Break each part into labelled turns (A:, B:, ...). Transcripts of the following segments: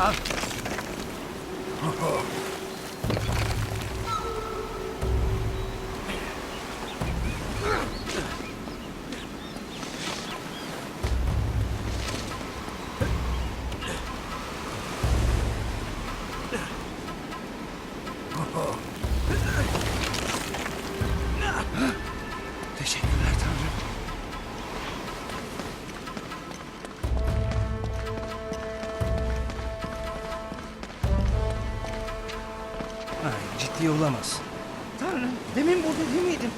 A: up. Olamaz. Tanrım, demin burada değil miydim?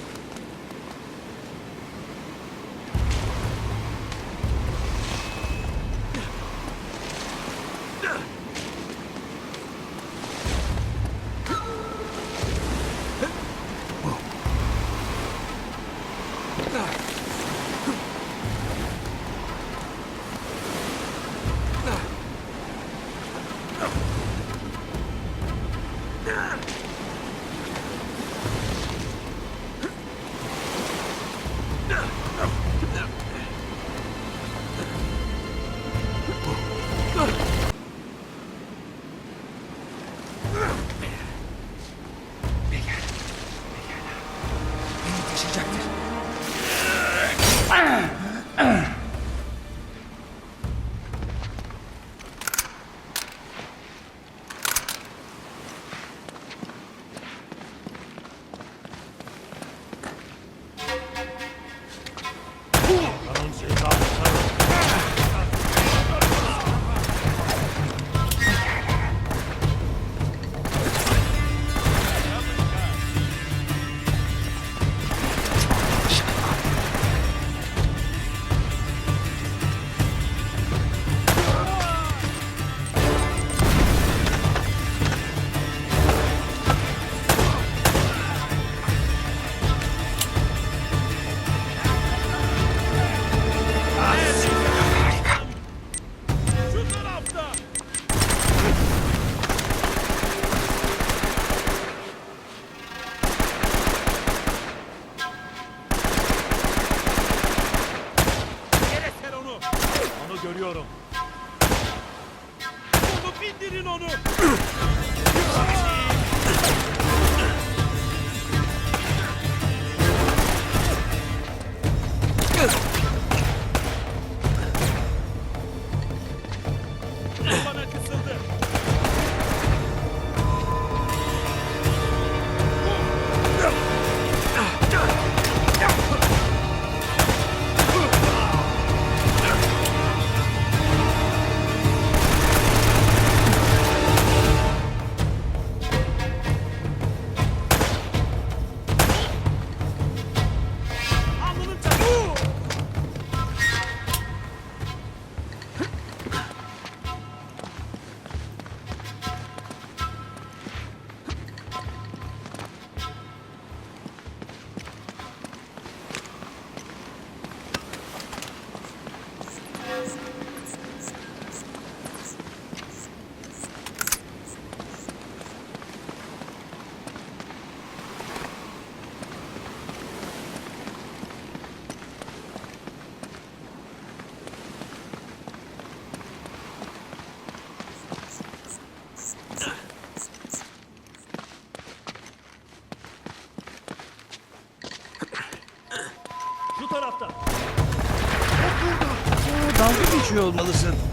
A: Olmalısın.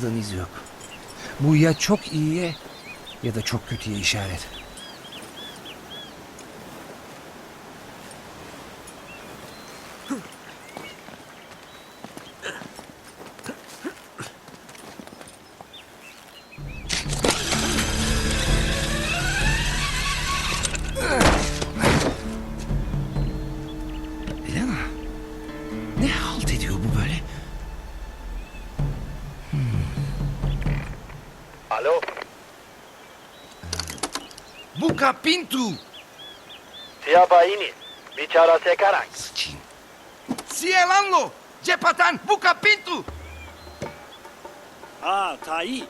A: Hızdan iz yok. Bu ya çok iyiye ya da çok kötüye işaret. Buka Pintu!
B: siapa ini? Bicara sekarang.
A: Sıçayım. Sielanlo! Cepatan Buka Pintu!
C: Ha, Tai.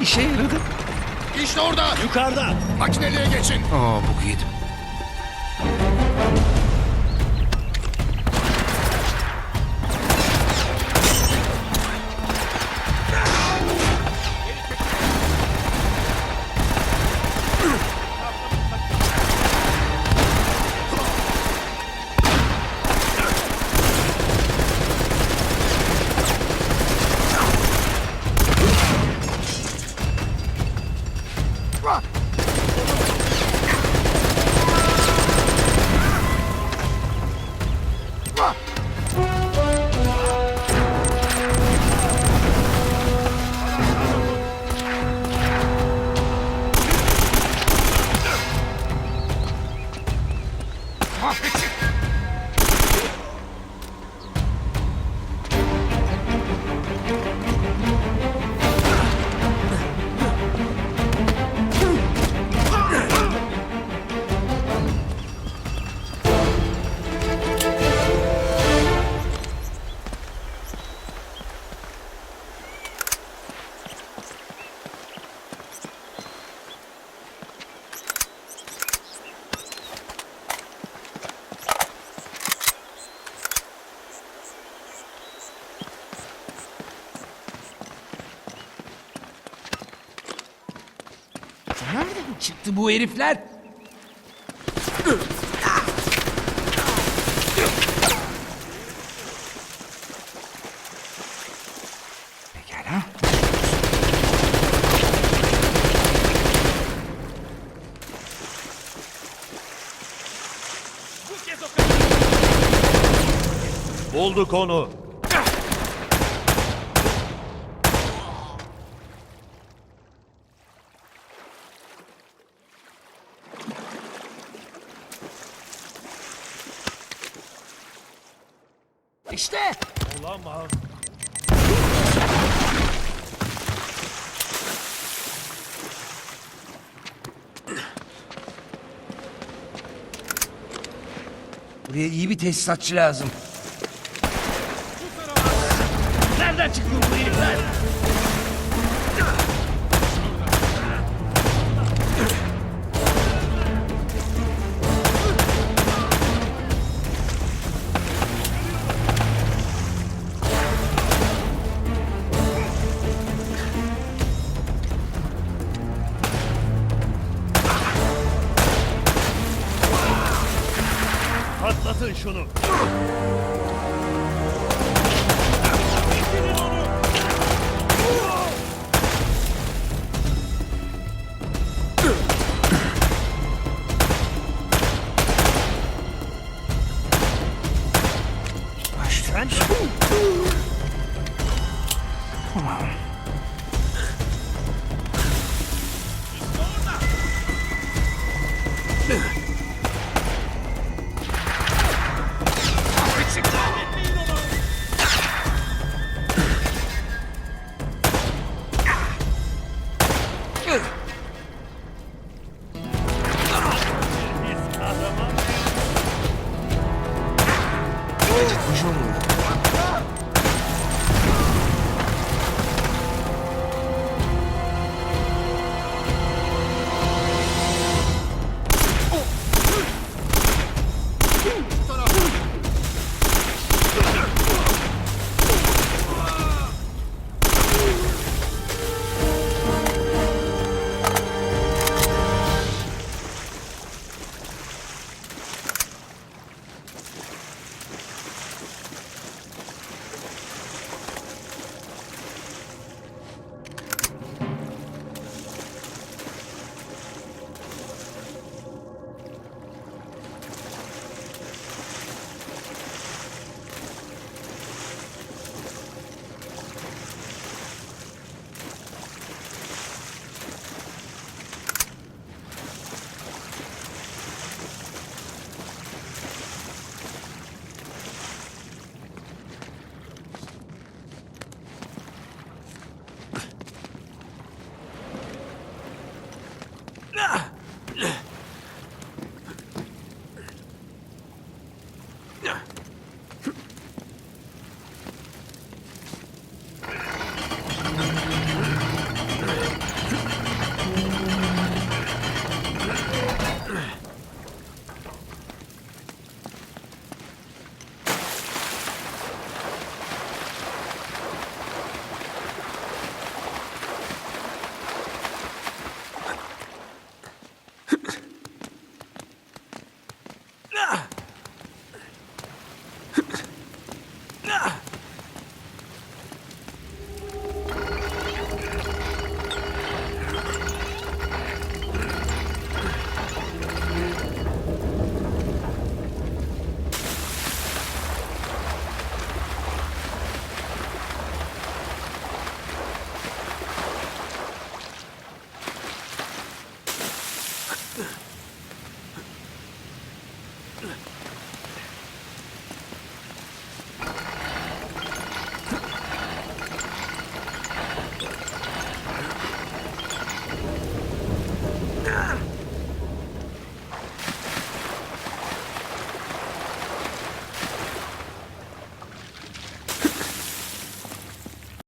A: İşe yaradı.
D: İşte orada.
C: Yukarıda.
D: Makineliğe geçin.
A: Aa bu yedim. パー çıktı bu herifler? Pekala.
C: Bulduk onu.
A: İşte
C: Olamaz.
E: Buraya iyi bir tesisatçı lazım.
A: nereden çıktı
C: Patlatın şunu.